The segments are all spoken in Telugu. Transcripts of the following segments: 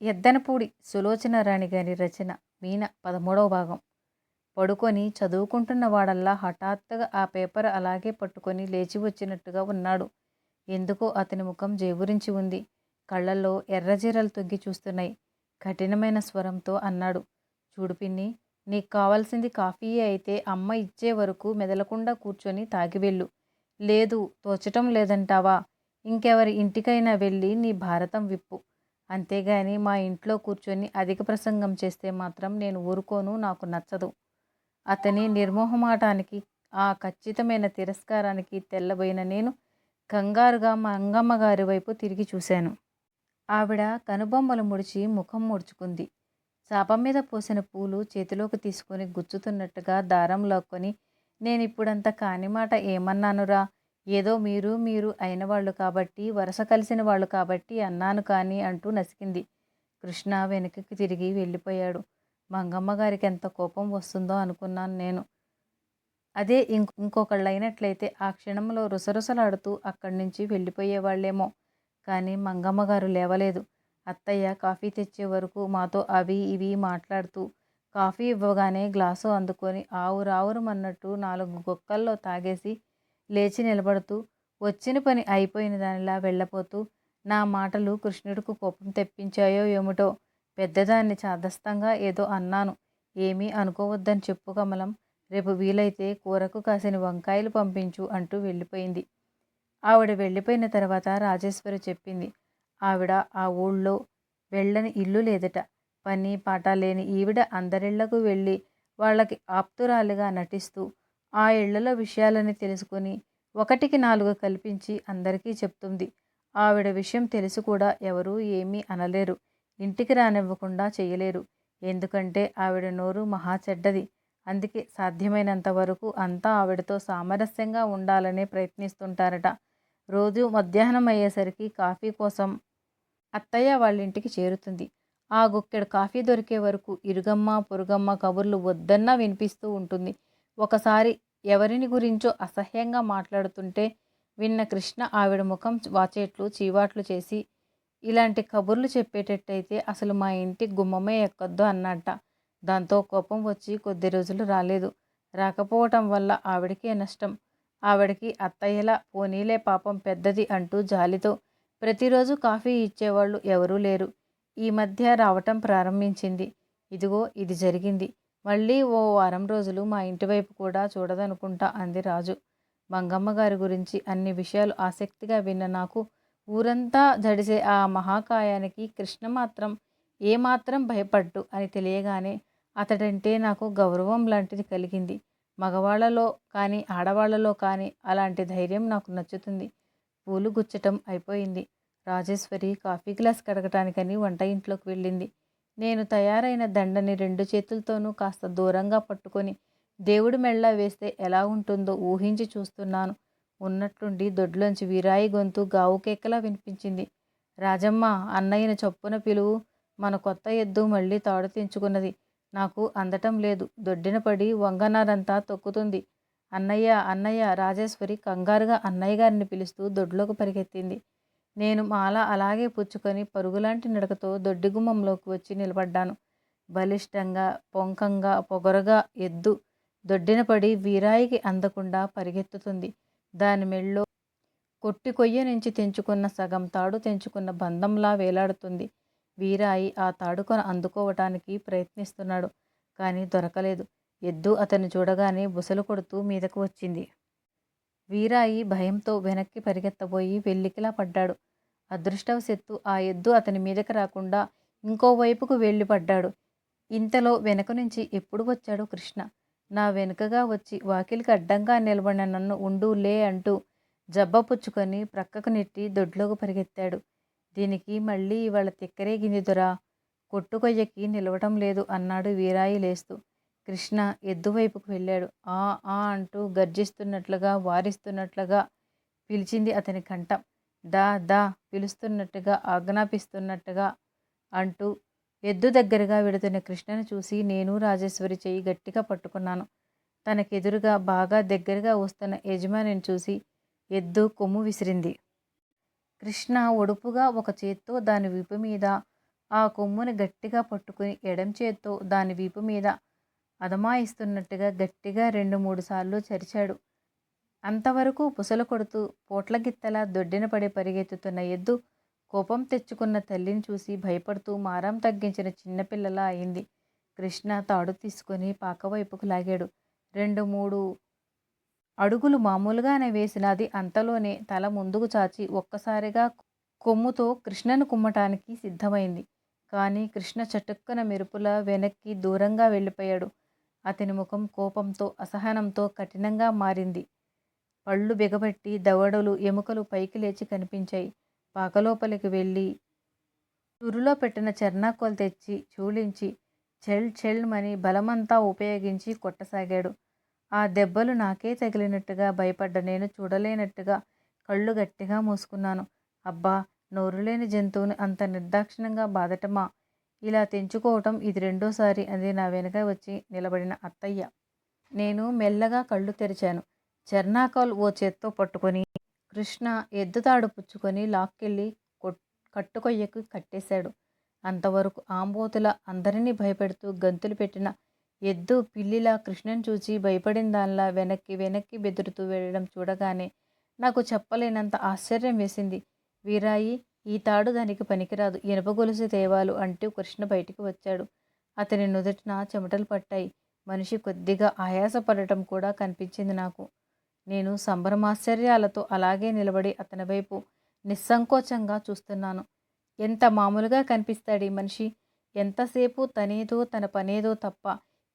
ఎద్దనపూడి సులోచన రాణి గారి రచన మీన పదమూడవ భాగం. పడుకొని చదువుకుంటున్న వాడల్లా హఠాత్తుగా ఆ పేపర్ అలాగే పట్టుకొని లేచి వచ్చినట్టుగా ఉన్నాడు. ఎందుకో అతని ముఖం జేబురించి ఉంది. కళ్ళల్లో ఎర్రజీరలు తొగ్గి చూస్తున్నాయి. కఠినమైన స్వరంతో అన్నాడు. చూడు పిన్ని నీకు కావాల్సింది కాఫీయే అయితే అమ్మ ఇచ్చే వరకు మెదలకుండా కూర్చొని తాగివెళ్ళు లేదు తోచటం లేదంటావా? ఇంకెవరి ఇంటికైనా వెళ్ళి నీ భారతం విప్పు. అంతేగాని మా ఇంట్లో కూర్చొని అధిక ప్రసంగం చేస్తే మాత్రం నేను ఊరుకోను నాకు నచ్చదు. అతని నిర్మోహమాటానికి ఆ ఖచ్చితమైన తిరస్కారానికి తెల్లబోయిన నేను కంగారుగా మా అంగమ్మ గారి వైపు తిరిగి చూశాను. ఆవిడ కనుబొమ్మలు ముడిచి ముఖం ముడుచుకుంది. చాప మీద పోసిన పూలు చేతిలోకి తీసుకొని గుచ్చుతున్నట్టుగా దారం లాక్కొని నేను ఇప్పుడంత కాని మాట ఏమన్నానురా? ఏదో మీరు మీరు అయిన వాళ్ళు కాబట్టి వరుస కలిసిన వాళ్ళు కాబట్టి అన్నాను కానీ అంటూ నసికింది. కృష్ణ వెనక్కి తిరిగి వెళ్ళిపోయాడు. మంగమ్మ గారికి ఎంత కోపం వస్తుందో అనుకున్నాను నేను. అదే ఇంక ఇంకొకళ్ళు అయినట్లయితే ఆ క్షణంలో రుసరుసలాడుతూ అక్కడి నుంచి వెళ్ళిపోయేవాళ్ళేమో. కానీ మంగమ్మ గారు లేవలేదు. అత్తయ్య కాఫీ తెచ్చే వరకు మాతో అవి ఇవి మాట్లాడుతూ కాఫీ ఇవ్వగానే గ్లాసు అందుకొని ఆవురావురమన్నట్టు నాలుగు గొక్కల్లో తాగేసి లేచి నిలబడుతూ వచ్చిన పని అయిపోయిన దానిలా వెళ్ళపోతూ నా మాటలు కృష్ణుడికి కోపం తెప్పించాయో ఏమిటో పెద్దదాన్ని చాదస్తంగా ఏదో అన్నాను. ఏమీ అనుకోవద్దని చెప్పు కమలం. రేపు వీలైతే కూరకు కాసిన వంకాయలు పంపించు అంటూ వెళ్ళిపోయింది. ఆవిడ వెళ్ళిపోయిన తర్వాత రాజేశ్వరి చెప్పింది. ఆవిడ ఆ ఊళ్ళో వెళ్ళని ఇల్లు లేదట. పని పాట లేని ఈవిడ అందరిళ్ళకు వెళ్ళి వాళ్ళకి ఆప్తురాలుగా నటిస్తూ ఆ ఇళ్ళలో విషయాలని తెలుసుకుని ఒకటికి నాలుగు కల్పించి అందరికీ చెప్తుంది. ఆవిడ విషయం తెలిసి కూడా ఎవరూ ఏమీ అనలేరు. ఇంటికి రానివ్వకుండా చేయలేరు ఎందుకంటే ఆవిడ నోరు మహా చెడ్డది. అందుకే సాధ్యమైనంత వరకు అంతా ఆవిడతో సామరస్యంగా ఉండాలనే ప్రయత్నిస్తుంటారట. రోజు మధ్యాహ్నం అయ్యేసరికి కాఫీ కోసం అత్తయ్య వాళ్ళ ఇంటికి చేరుతుంది. ఆ గుక్కెడు కాఫీ దొరికే వరకు ఇరుగమ్మ పొరుగమ్మ కబుర్లు వద్దన్నా వినిపిస్తూ ఉంటుంది. ఒకసారి ఎవరిని గురించో అసహ్యంగా మాట్లాడుతుంటే విన్న కృష్ణ ఆవిడ ముఖం వాచేట్లు చీవాట్లు చేసి ఇలాంటి కబుర్లు చెప్పేటట్టయితే అసలు మా ఇంటి గుమ్మమే ఎక్కొద్దు అన్నట్ట. దాంతో కోపం వచ్చి కొద్ది రోజులు రాలేదు. రాకపోవటం వల్ల ఆవిడకే నష్టం. ఆవిడకి అత్తయ్యలా పోనీలే పాపం పెద్దది అంటూ జాలితో ప్రతిరోజు కాఫీ ఇచ్చేవాళ్ళు ఎవరూ లేరు. ఈ మధ్య రావటం ప్రారంభించింది. ఇదిగో ఇది జరిగింది. మళ్ళీ ఓ వారం రోజులు మా ఇంటి వైపు కూడా చూడదనుకుంటా అంది రాజు. మంగమ్మ గారి గురించి అన్ని విషయాలు ఆసక్తిగా విన్న నాకు ఊరంతా జడిసే ఆ మహాకాయానికి కృష్ణ మాత్రం ఏమాత్రం భయపడ్డు అని తెలియగానే అతడంటే నాకు గౌరవం లాంటిది కలిగింది. మగవాళ్ళలో కానీ ఆడవాళ్ళలో కానీ అలాంటి ధైర్యం నాకు నచ్చుతుంది. పూలు గుచ్చటం అయిపోయింది. రాజేశ్వరి కాఫీ గ్లాస్ కడగటానికని వంట ఇంట్లోకి వెళ్ళింది. నేను తయారైన దండని రెండు చేతులతోనూ కాస్త దూరంగా పట్టుకొని దేవుడి మెళ్ళ వేస్తే ఎలా ఉంటుందో ఊహించి చూస్తున్నాను. ఉన్నట్లుండి దొడ్లోంచి వీరాయి గొంతు గావు కేకలా వినిపించింది. రాజమ్మ అన్నయ్యను చొప్పున పిలువు మన కొత్త ఎద్దు మళ్ళీ తాడు తెంచుకున్నది. నాకు అందటం లేదు. దొడ్డిన పడి వంగనారంతా తొక్కుతుంది. అన్నయ్య అన్నయ్య రాజేశ్వరి కంగారుగా అన్నయ్య గారిని పిలుస్తూ దొడ్లోకి పరిగెత్తింది. నేను మాల అలాగే పుచ్చుకొని పరుగులాంటి నడకతో దొడ్డిగుమ్మంలోకి వచ్చి నిలబడ్డాను. బలిష్టంగా పొంకంగా పొగరగా ఎద్దు దొడ్డిన పడి వీరాయికి అందకుండా పరిగెత్తుతుంది. దాని మెళ్ళో కొట్టి కొయ్య నుంచి తెంచుకున్న సగం తాడు తెంచుకున్న బంధంలా వేలాడుతుంది. వీరాయి ఆ తాడుకొని అందుకోవటానికి ప్రయత్నిస్తున్నాడు కానీ దొరకలేదు. ఎద్దు అతను చూడగానే బుసలు కొడుతూ మీదకు వచ్చింది. వీరాయి భయంతో వెనక్కి పరిగెత్తబోయి వెల్లికిలా పడ్డాడు. అదృష్టవశత్తు ఆ ఎద్దు అతని మీదకి రాకుండా ఇంకోవైపుకు వెళ్ళిపడ్డాడు. ఇంతలో వెనక నుంచి ఎప్పుడు వచ్చాడు కృష్ణ? నా వెనుకగా వచ్చి వాకిలికి అడ్డంగా నిలబడిన నన్ను ఉండు లే అంటూ జబ్బ పుచ్చుకొని ప్రక్కకు నెట్టి దొడ్లోకి పరిగెత్తాడు. దీనికి మళ్ళీ ఇవాళ తిక్కరేగింది దొరా కొట్టుకొయ్యకి నిలవటం లేదు అన్నాడు వీరాయి లేస్తూ. కృష్ణ ఎద్దువైపుకు వెళ్ళాడు. ఆ ఆ అంటూ గర్జిస్తున్నట్లుగా వారిస్తున్నట్లుగా పిలిచింది అతని కంఠం. దా దా పిలుస్తున్నట్టుగా ఆజ్ఞాపిస్తున్నట్టుగా అంటూ ఎద్దు దగ్గరగా విడుతున్న కృష్ణను చూసి నేను రాజేశ్వరి చెయ్యి గట్టిగా పట్టుకున్నాను. తనకెదురుగా బాగా దగ్గరగా వస్తున్న యజమానిని చూసి ఎద్దు కొమ్ము విసిరింది. కృష్ణ ఒడుపుగా ఒక చేత్తో దాని వీపు మీద ఆ కొమ్ముని గట్టిగా పట్టుకుని ఎడం చేత్తో దాని వీపు మీద అదమాయిస్తున్నట్టుగా గట్టిగా రెండు మూడు సార్లు చరిచాడు. అంతవరకు పుసలు కొడుతూ పోట్లగిత్తలా దొడ్డిన పడి పరిగెత్తుతున్న ఎద్దు కోపం తెచ్చుకున్న తల్లిని చూసి భయపడుతూ మారం తగ్గించిన చిన్నపిల్లలా అయింది. కృష్ణ తాడు తీసుకొని పాకవైపుకు లాగాడు. రెండు మూడు అడుగులు మామూలుగానే వేసినది అంతలోనే తల ముందుకు చాచి ఒక్కసారిగా కొమ్ముతో కృష్ణను కుమ్మటానికి సిద్ధమైంది. కానీ కృష్ణ చటుక్కున మెరుపుల వెనక్కి దూరంగా వెళ్ళిపోయాడు. అతని ముఖం కోపంతో అసహనంతో కఠినంగా మారింది. పళ్ళు బిగబట్టి దవడలు ఎముకలు పైకి లేచి కనిపించాయి. పాకలోపలికి వెళ్ళి తురులో పెట్టిన చెర్నాకోలు తెచ్చి చూలించి చెల్ చెల్మని బలమంతా ఉపయోగించి కొట్టసాగాడు. ఆ దెబ్బలు నాకే తగిలినట్టుగా భయపడ్డ నేను చూడలేనట్టుగా కళ్ళు గట్టిగా మూసుకున్నాను. అబ్బా నోరులేని జంతువుని అంత నిర్దాక్షిణంగా బాధటమా? ఇలా తెంచుకోవటం ఇది రెండోసారి అది నా వెనుక వచ్చి నిలబడిన అత్తయ్య. నేను మెల్లగా కళ్ళు తెరిచాను. చెర్నాకాల్ ఓ చేత్తో పట్టుకొని కృష్ణ ఎద్దుతాడు పుచ్చుకొని లాక్కెళ్ళి కట్టుకొయ్యకు కట్టేశాడు. అంతవరకు ఆంబోతుల అందరినీ భయపెడుతూ గంతులు పెట్టిన ఎద్దు పిల్లిలా కృష్ణను చూచి భయపడిన దానిలా వెనక్కి వెనక్కి బెదురుతూ వెళ్ళడం చూడగానే నాకు చెప్పలేనంత ఆశ్చర్యం వేసింది. వీరాయి ఈ తాడు దానికి పనికిరాదు. ఇనుప గొలుసు తేవాలు అంటూ కృష్ణ బయటికి వచ్చాడు. అతని నుదుటిన చెమటలు పట్టాయి. మనిషి కొద్దిగా ఆయాసపడటం కూడా కనిపించింది నాకు. నేను సంభ్రమాశ్చర్యాలతో అలాగే నిలబడి అతని వైపు నిస్సంకోచంగా చూస్తున్నాను. ఎంత మామూలుగా కనిపిస్తాడు ఈ మనిషి? ఎంతసేపు తనేదో తన పనేదో తప్ప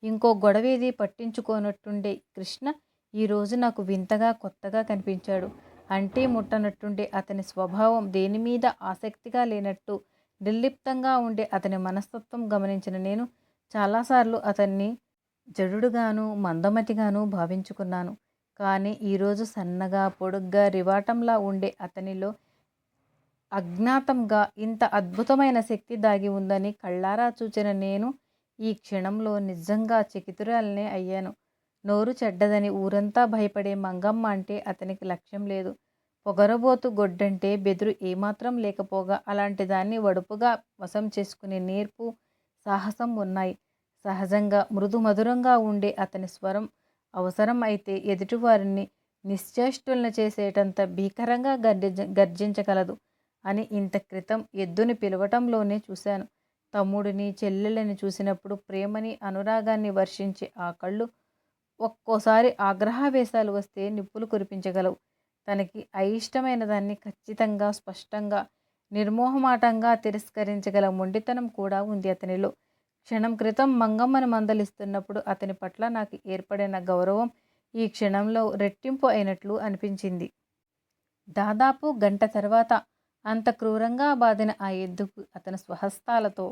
ఇంకో గొడవేది పట్టించుకోనట్టుండే కృష్ణ ఈరోజు నాకు వింతగా కొత్తగా కనిపించాడు. అంటే ముట్టనట్టుండే అతని స్వభావం దేని మీద ఆసక్తిగా లేనట్టు నిర్లిప్తంగా ఉండే అతని మనస్తత్వం గమనించిన నేను చాలాసార్లు అతన్ని జడుగాను మందమతిగాను భావించుకున్నాను. కానీ ఈరోజు సన్నగా పొడుగ్గా రివాటంలా ఉండే అతనిలో అజ్ఞాతంగా ఇంత అద్భుతమైన శక్తి దాగి ఉందని కళ్ళారా చూచిన నేను ఈ క్షణంలో నిజంగా చికితురాలనే అయ్యాను. నోరు చెడ్డదని ఊరంతా భయపడే మంగమ్మ అంటే అతనికి లక్ష్యం లేదు. పొగరబోతు గొడ్డంటే బెదురు ఏమాత్రం లేకపోగా అలాంటి దాన్ని వడుపుగా వశం చేసుకునే నేర్పు సాహసం ఉన్నాయి. సహజంగా మృదు మధురంగా ఉండే అతని స్వరం అవసరం అయితే ఎదుటివారిని నిశ్చేష్టులను చేసేటంత భీకరంగా గర్జ గర్జించగలదు అని ఇంత క్రితం ఎద్దుని పిలవటంలోనే చూశాను. తమ్ముడిని చెల్లెలని చూసినప్పుడు ప్రేమని అనురాగాన్ని వర్షించే ఆ కళ్ళు ఒక్కోసారి ఆగ్రహావేశాలు వస్తే నిప్పులు కురిపించగలవు. తనకి అయిష్టమైన దాన్ని ఖచ్చితంగా స్పష్టంగా నిర్మోహమాటంగా తిరస్కరించగల మొండితనం కూడా ఉంది అతనిలో. క్షణం క్రితం మంగమ్మను మందలిస్తున్నప్పుడు అతని పట్ల నాకు ఏర్పడిన గౌరవం ఈ క్షణంలో రెట్టింపు అయినట్లు అనిపించింది. దాదాపు గంట తర్వాత అంత క్రూరంగా బాదిన ఆ ఎద్దుకు అతని స్వహస్తాలతో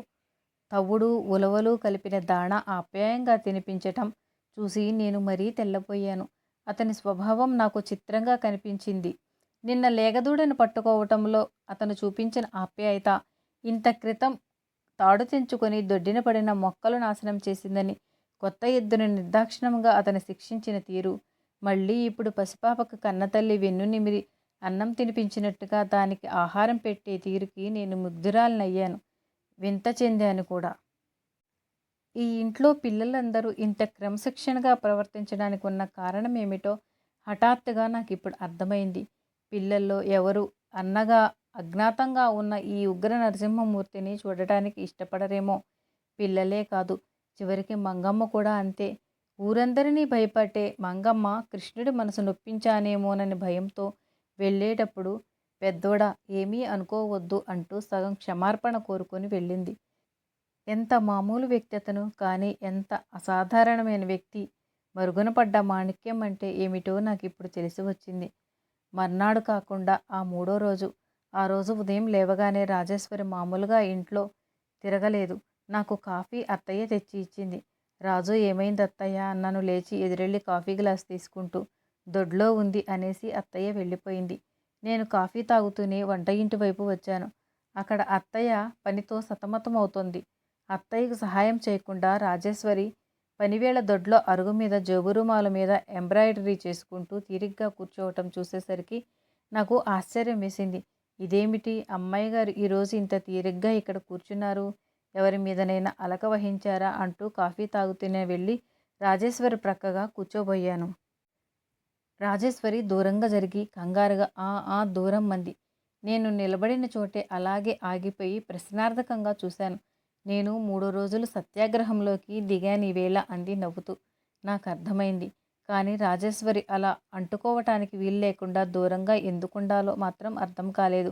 తవుడు ఉలవలు కలిపిన దాణ ఆప్యాయంగా తినిపించటం చూసి నేను మరీ తెల్లపోయాను అతని స్వభావం నాకు చిత్రంగా కనిపించింది. నిన్న లేగదూడను పట్టుకోవటంలో అతను చూపించిన ఆప్యాయత ఇంత క్రితం తాడు తెంచుకొని దొడ్డిన పడిన మొక్కలు నాశనం చేసిందని కొత్త ఎద్దును నిర్దాక్షిణంగా అతను శిక్షించిన తీరు. మళ్ళీ ఇప్పుడు పసిపాపకు కన్నతల్లి వెన్ను నిమిరి అన్నం తినిపించినట్టుగా దానికి ఆహారం పెట్టే తీరుకి నేను ముగ్ధురాలనయ్యాను. వింత చెందాను కూడా. ఈ ఇంట్లో పిల్లలందరూ ఇంత క్రమశిక్షణగా ప్రవర్తించడానికి ఉన్న కారణం ఏమిటో హఠాత్తుగా నాకు ఇప్పుడు అర్థమైంది. పిల్లల్లో ఎవరు అన్నగా అజ్ఞాతంగా ఉన్న ఈ ఉగ్ర నరసింహమూర్తిని చూడటానికి ఇష్టపడరేమో? పిల్లలే కాదు. చివరికి మంగమ్మ కూడా అంతే. ఊరందరినీ భయపట్టే మంగమ్మ కృష్ణుడి మనసు నొప్పించానేమోనని భయంతో వెళ్ళేటప్పుడు పెద్దోడ ఏమీ అనుకోవద్దు అంటూ సగం క్షమార్పణ కోరుకొని వెళ్ళింది. ఎంత మామూలు వ్యక్తి అతను కానీ ఎంత అసాధారణమైన వ్యక్తి. మరుగున పడ్డ మాణిక్యం అంటే ఏమిటో నాకు ఇప్పుడు తెలిసి వచ్చింది. మర్నాడు కాకుండా ఆ మూడో రోజు ఆ రోజు ఉదయం లేవగానే రాజేశ్వరి మామూలుగా ఇంట్లో తిరగలేదు. నాకు కాఫీ అత్తయ్య తెచ్చి ఇచ్చింది. రాజు ఏమైంది అత్తయ్య? అన్నను లేచి ఎదురెళ్ళి కాఫీ గ్లాస్ తీసుకుంటూ దొడ్లో ఉంది అనేసి అత్తయ్య వెళ్ళిపోయింది. నేను కాఫీ తాగుతూనే వంట ఇంటి వైపు వచ్చాను. అక్కడ అత్తయ్య పనితో సతమతమవుతోంది. అత్తయ్యకు సహాయం చేయకుండా రాజేశ్వరి పనివేళ దొడ్లో అరుగు మీద జోబురుమాల మీద ఎంబ్రాయిడరీ చేసుకుంటూ తీరిగ్గా కూర్చోవటం చూసేసరికి నాకు ఆశ్చర్యం వేసింది. ఇదేమిటి? అమ్మాయి గారు ఈరోజు ఇంత తీరిగ్గా ఇక్కడ కూర్చున్నారు. ఎవరి మీదనైనా అలక వహించారా అంటూ కాఫీ తాగుతూనే వెళ్ళి రాజేశ్వరి ప్రక్కగా కూర్చోబోయాను. రాజేశ్వరి దూరంగా జరిగి కంగారుగా ఆ ఆ దూరం మంది. నేను నిలబడిన చోటే అలాగే ఆగిపోయి ప్రశ్నార్థకంగా చూశాను. నేను మూడు రోజులు సత్యాగ్రహంలోకి దిగాను ఈవేళ అంది నవ్వుతూ. నాకు అర్థమైంది. కానీ రాజేశ్వరి అలా అంటుకోవటానికి వీలు లేకుండా దూరంగా ఎందుకుండాలో మాత్రం అర్థం కాలేదు.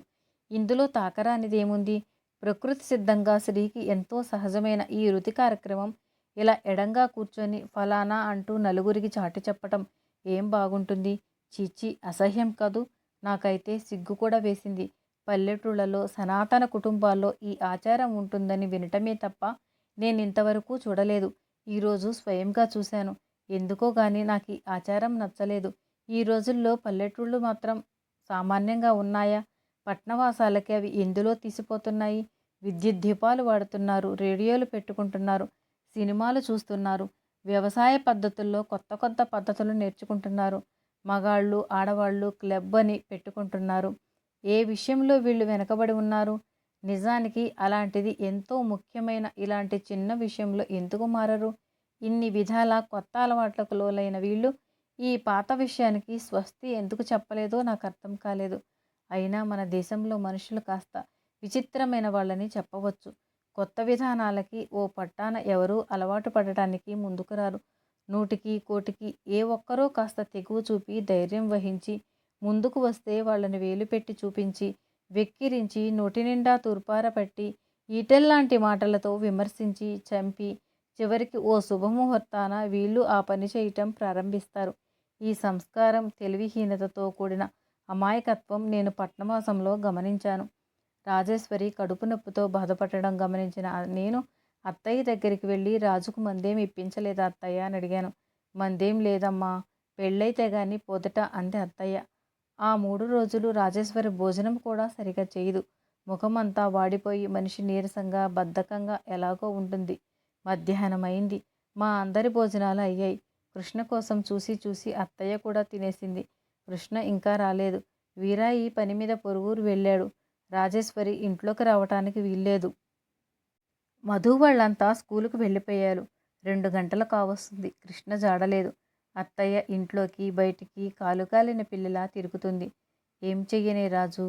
ఇందులో తాకరానిదేముంది? ప్రకృతి సిద్ధంగా స్త్రీకి ఎంతో సహజమైన ఈ రుతి కార్యక్రమం ఇలా ఎడంగా కూర్చొని ఫలానా అంటూ నలుగురికి చాటి చెప్పటం ఏం బాగుంటుంది? చీచి అసహ్యం కాదు? నాకైతే సిగ్గు కూడా వేసింది. పల్లెటూళ్ళలో సనాతన కుటుంబాల్లో ఈ ఆచారం ఉంటుందని వినటమే తప్ప నేను ఇంతవరకు చూడలేదు ఈరోజు స్వయంగా చూశాను. ఎందుకో గాని నాకు ఈ ఆచారం నచ్చలేదు. ఈ రోజుల్లో పల్లెటూళ్ళు మాత్రం సామాన్యంగా ఉన్నాయా? పట్నవాసాలకి అవి ఎందులో తీసిపోతున్నాయి? విద్యుత్ దీపాలు వాడుతున్నారు రేడియోలు పెట్టుకుంటున్నారు సినిమాలు చూస్తున్నారు వ్యవసాయ పద్ధతుల్లో కొత్త కొత్త పద్ధతులు నేర్చుకుంటున్నారు మగాళ్ళు ఆడవాళ్ళు క్లబ్ అని పెట్టుకుంటున్నారు. ఏ విషయంలో వీళ్ళు వెనకబడి ఉన్నారు? నిజానికి అలాంటిది ఎంతో ముఖ్యమైన ఇలాంటి చిన్న విషయంలో ఎందుకు మారరు? ఇన్ని విధాల కొత్త అలవాట్లకు లోలైన వీళ్ళు ఈ పాత విషయానికి స్వస్తి ఎందుకు చెప్పలేదో నాకు అర్థం కాలేదు. అయినా మన దేశంలో మనుషులు కాస్త విచిత్రమైన వాళ్ళని చెప్పవచ్చు. కొత్త విధానాలకి ఓ పట్టాన ఎవరూ అలవాటు పడటానికి ముందుకు రారు. నూటికి కోటికి ఏ ఒక్కరో కాస్త తెగువ చూపి ధైర్యం వహించి ముందుకు వస్తే వాళ్ళని వేలు పెట్టి చూపించి వెక్కిరించి నోటి నిండా తూర్పార పట్టి ఈటెల్లాంటి మాటలతో విమర్శించి చంపి చివరికి ఓ శుభముహూర్తాన వీళ్ళు ఆ పని చేయటం ప్రారంభిస్తారు. ఈ సంస్కారం తెలివిహీనతతో కూడిన అమాయకత్వం నేను పట్నవాసంలో గమనించాను. రాజేశ్వరి కడుపు నొప్పితో బాధపడడం గమనించిన నేను అత్తయ్య దగ్గరికి వెళ్ళి రాజుకు మందేం ఇప్పించలేదా అత్తయ్య అని అడిగాను. మందేం లేదమ్మా పెళ్ళైతే గాని పోదట అంది అత్తయ్య. ఆ మూడు రోజులు రాజేశ్వరి భోజనం కూడా సరిగా చేయదు. ముఖమంతా వాడిపోయి మనిషి నీరసంగా బద్ధకంగా ఎలాగో ఉంటుంది. మధ్యాహ్నం అయింది మా అందరి భోజనాలు అయ్యాయి. కృష్ణ కోసం చూసి చూసి అత్తయ్య కూడా తినేసింది. కృష్ణ ఇంకా రాలేదు. వీరాయి పని మీద పొరుగురు వెళ్ళాడు. రాజేశ్వరి ఇంట్లోకి రావటానికి వీల్లేదు. మధు వాళ్ళంతా స్కూలుకు వెళ్ళిపోయారు. రెండు గంటలు కావస్తుంది. కృష్ణ జాడలేదు. అత్తయ్య ఇంట్లోకి బయటికి కాలుకాలిన పిల్లలా తిరుగుతుంది. ఏం చెయ్యనే రాజు?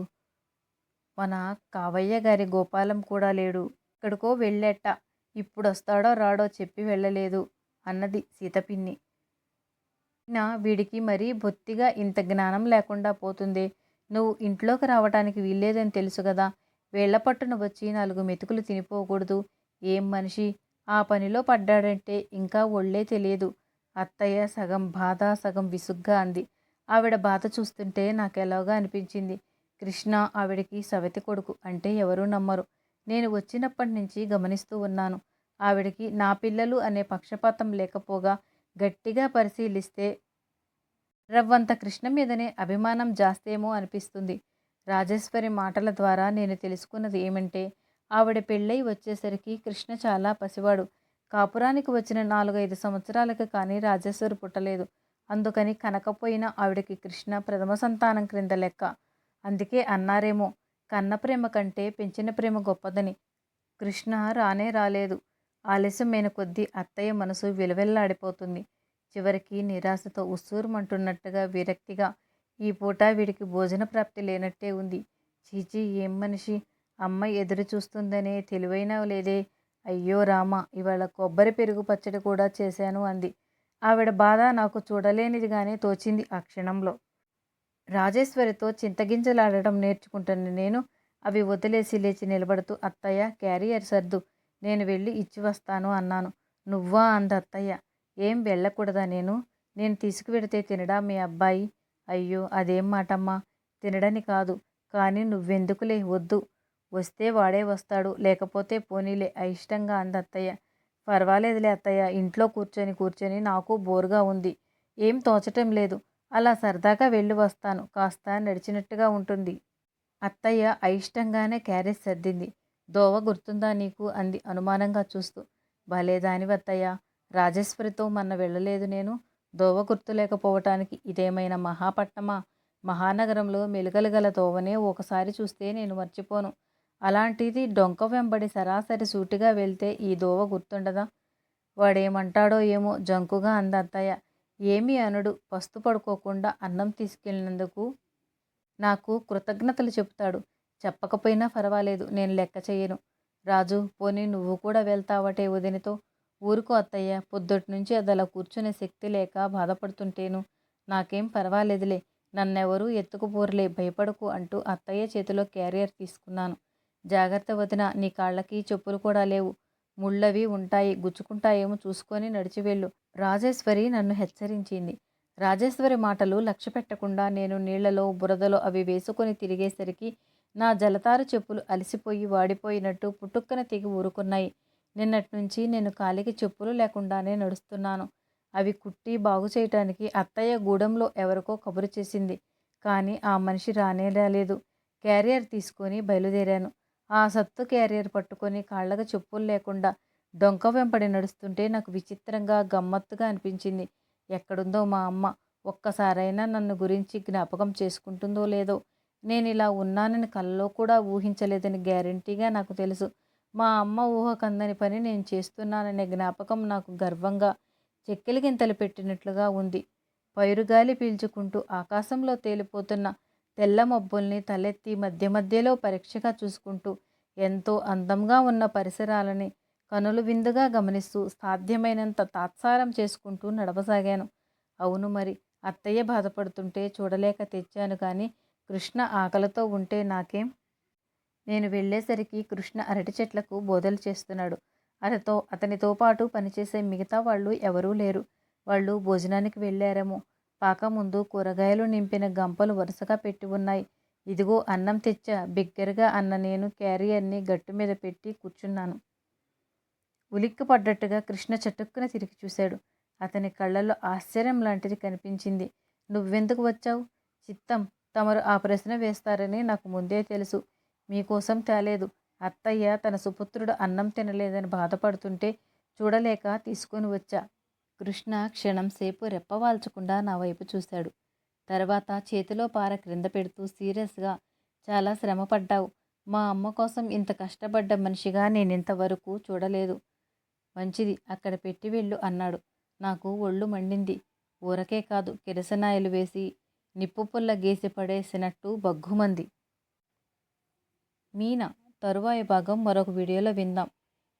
మన కావయ్య గారి గోపాలం కూడా లేడు. ఇక్కడికో వెళ్ళేట. ఇప్పుడు వస్తాడో రాడో చెప్పి వెళ్ళలేదు అన్నది సీతపిన్ని. నా వీడికి మరీ బొత్తిగా ఇంత జ్ఞానం లేకుండా పోతుంది. నువ్వు ఇంట్లోకి రావటానికి వీల్లేదని తెలుసు కదా. వేళ్ళ పట్టున వచ్చి నాలుగు మెతుకులు తినిపోకూడదు. ఏం మనిషి? ఆ పనిలో పడ్డాడంటే ఇంకా ఒళ్ళే తెలియదు. అత్తయ్య సగం బాధ సగం విసుగ్గా అంది. ఆవిడ బాధ చూస్తుంటే నాకెలాగా అనిపించింది. కృష్ణ ఆవిడకి సవతి కొడుకు అంటే ఎవరూ నమ్మరు. నేను వచ్చినప్పటి నుంచి గమనిస్తూ ఉన్నాను. ఆవిడకి నా పిల్లలు అనే పక్షపాతం లేకపోగా గట్టిగా పరిశీలిస్తే రవ్వంత కృష్ణ మీదనే అభిమానం జాస్తేమో అనిపిస్తుంది. రాజేశ్వరి మాటల ద్వారా నేను తెలుసుకున్నది ఏమంటే ఆవిడ పెళ్ళై వచ్చేసరికి కృష్ణ చాలా పసివాడు. కాపురానికి వచ్చిన నాలుగైదు సంవత్సరాలకు కానీ రాజేశ్వరి పుట్టలేదు. అందుకని కనకపోయినా ఆవిడకి కృష్ణ ప్రథమ సంతానం క్రింద లెక్క. అందుకే అన్నారేమో కన్న ప్రేమ కంటే పెంచిన ప్రేమ గొప్పదని. కృష్ణ రానే రాలేదు. ఆలస్యమైన కొద్దీ అత్తయ్య మనసు విలవెల్లాడిపోతుంది. చివరికి నిరాశతో ఉస్సూరుమంటున్నట్టుగా విరక్తిగా ఈ పూట వీడికి భోజన ప్రాప్తి లేనట్టే ఉంది. చీచీ ఏం మనిషి? అమ్మ ఎదురు చూస్తుందనే తెలివైన లేదే. అయ్యో రామ ఇవాళ కొబ్బరి పెరుగు పచ్చడి కూడా చేశాను అంది. ఆవిడ బాధ నాకు చూడలేనిదిగానే తోచింది ఆ క్షణంలో. రాజేశ్వరితో చింతగింజలాడటం నేర్చుకుంటున్న నేను అవి వదిలేసి లేచి నిలబడుతూ అత్తయ్య క్యారియర్ సర్దు నేను వెళ్ళి ఇచ్చి వస్తాను అన్నాను. నువ్వా? అంది అత్తయ్య. ఏం వెళ్ళకూడదా నేను? నేను తీసుకువెడితే తినడా మీ అబ్బాయి? అయ్యో అదేం మాటమ్మా తినడని కాదు కానీ నువ్వెందుకులే వద్దు. వస్తే వాడే వస్తాడు లేకపోతే పోనీలే అయిష్టంగా అంది అత్తయ్య. పర్వాలేదులే అత్తయ్య ఇంట్లో కూర్చొని కూర్చొని నాకు బోరుగా ఉంది. ఏం తోచటం లేదు. అలా సరదాగా వెళ్ళి వస్తాను. కాస్త నడిచినట్టుగా ఉంటుంది. అత్తయ్య అయిష్టంగానే క్యారేజ్ సర్దింది. దోవ గుర్తుందా నీకు? అంది అనుమానంగా చూస్తూ. భలేదాని అత్తయ్య. రాజేశ్వరితో మొన్న వెళ్ళలేదు నేను. దోవ గుర్తు లేకపోవటానికి ఇదేమైనా మహాపట్నమా? మహానగరంలో మెలుకలు గల దోవనే ఒకసారి చూస్తే నేను మర్చిపోను. అలాంటిది డొంక వెంబడి సరాసరి సూటిగా వెళ్తే ఈ దోవ గుర్తుండదా? వాడేమంటాడో ఏమో జంకుగా అంది అత్తయ్య. ఏమీ అనడు. పస్తు పడుకోకుండా అన్నం తీసుకెళ్ళినందుకు నాకు కృతజ్ఞతలు చెబుతాడు. చెప్పకపోయినా పర్వాలేదు నేను లెక్క చేయను. రాజు పోనీ నువ్వు కూడా వెళ్తావటే వదినతో? ఊరుకో అత్తయ్య. పొద్దుటి నుంచి అదలా కూర్చునే శక్తి లేక బాధపడుతుంటేను నాకేం పర్వాలేదులే నన్నెవరూ ఎత్తుకుపోరులే. భయపడకు అంటూ అత్తయ్య చేతిలో క్యారియర్ తీసుకున్నాను. జాగ్రత్త వదిన నీ కాళ్ళకి చెప్పులు కూడా లేవు. ముళ్ళవి ఉంటాయి గుచ్చుకుంటాయేమో చూసుకొని నడిచి వెళ్ళు. రాజేశ్వరి నన్ను హెచ్చరించింది. రాజేశ్వరి మాటలు లక్ష్య పెట్టకుండా నేను నీళ్ళలో బురదలో అవి వేసుకొని తిరిగేసరికి నా జలతారు చెప్పులు అలసిపోయి వాడిపోయినట్టు పుట్టుక్కన తెగి ఊరుకున్నాయి. నిన్నటి నుంచి నేను కాలికి చెప్పులు లేకుండానే నడుస్తున్నాను. అవి కుట్టి బాగు చేయటానికి అత్తయ్య గూడెంలో ఎవరికో కబురు చేసింది. కానీ ఆ మనిషి రానే రాలేదు. క్యారియర్ తీసుకొని బయలుదేరాను. ఆ సత్తు క్యారియర్ పట్టుకొని కాళ్ళకు చెప్పులు లేకుండా డొంక వెంపడి నడుస్తుంటే నాకు విచిత్రంగా గమ్మత్తుగా అనిపించింది. ఎక్కడుందో మా అమ్మ. ఒక్కసారైనా నన్ను గురించి జ్ఞాపకం చేసుకుంటుందో లేదో. నేను ఇలా ఉన్నానని కల్లో కూడా ఊహించలేదని గ్యారంటీగా నాకు తెలుసు. మా అమ్మ ఊహ కందని పని నేను చేస్తున్నాననే జ్ఞాపకం నాకు గర్వంగా చెక్కెలిగింతలు పెట్టినట్లుగా ఉంది. పైరుగాలి పీల్చుకుంటూ ఆకాశంలో తేలిపోతున్న తెల్ల మబ్బుల్ని తలెత్తి మధ్య మధ్యలో పరీక్షగా చూసుకుంటూ ఎంతో అందంగా ఉన్న పరిసరాలని కనులు విందుగా గమనిస్తూ సాధ్యమైనంత తాత్సారం చేసుకుంటూ నడవసాగాను. అవును మరి అత్తయ్య బాధపడుతుంటే చూడలేక తెచ్చాను కానీ కృష్ణ ఆకలితో ఉంటే నాకేం? నేను వెళ్ళేసరికి కృష్ణ అరటి చెట్లకు బోధలు చేస్తున్నాడు. అతతో అతనితో పాటు పనిచేసే మిగతా వాళ్ళు ఎవరూ లేరు. వాళ్ళు భోజనానికి వెళ్ళారేమో. పాక ముందు కూరగాయలు నింపిన గంపలు వరుసగా పెట్టి ఉన్నాయి. ఇదిగో అన్నం తెచ్చా. బిగ్గరగా అన్న నేను క్యారియర్ని గట్టు మీద పెట్టి కూర్చున్నాను. ఉలిక్కి పడ్డట్టుగా కృష్ణ చటుక్కున తిరిగి చూశాడు. అతని కళ్ళల్లో ఆశ్చర్యం లాంటిది కనిపించింది. నువ్వెందుకు వచ్చావు? చిత్తం తమరు ఆ ప్రశ్న వేస్తారని నాకు ముందే తెలుసు. మీకోసం తేలేదు. అత్తయ్య తన సుపుత్రుడు అన్నం తినలేదని బాధపడుతుంటే చూడలేక తీసుకొని వచ్చా. కృష్ణ క్షణం సేపు రెప్పవాల్చకుండా నా వైపు చూశాడు. తర్వాత చేతిలో పార క్రింద పెడుతూ సీరియస్గా చాలా శ్రమపడ్డావు. మా అమ్మ కోసం ఇంత కష్టపడ్డ మనిషిగా నేను ఇంతవరకు చూడలేదు. మంచిది అక్కడ పెట్టి వెళ్ళు అన్నాడు. నాకు ఒళ్ళు మండింది. ఊరకే కాదు కిరసనాయలు వేసి నిప్పు పుల్ల గీసి పడేసినట్టు బగ్గుమంది. మీనా తరువాయి భాగం మరొక వీడియోలో విందాం.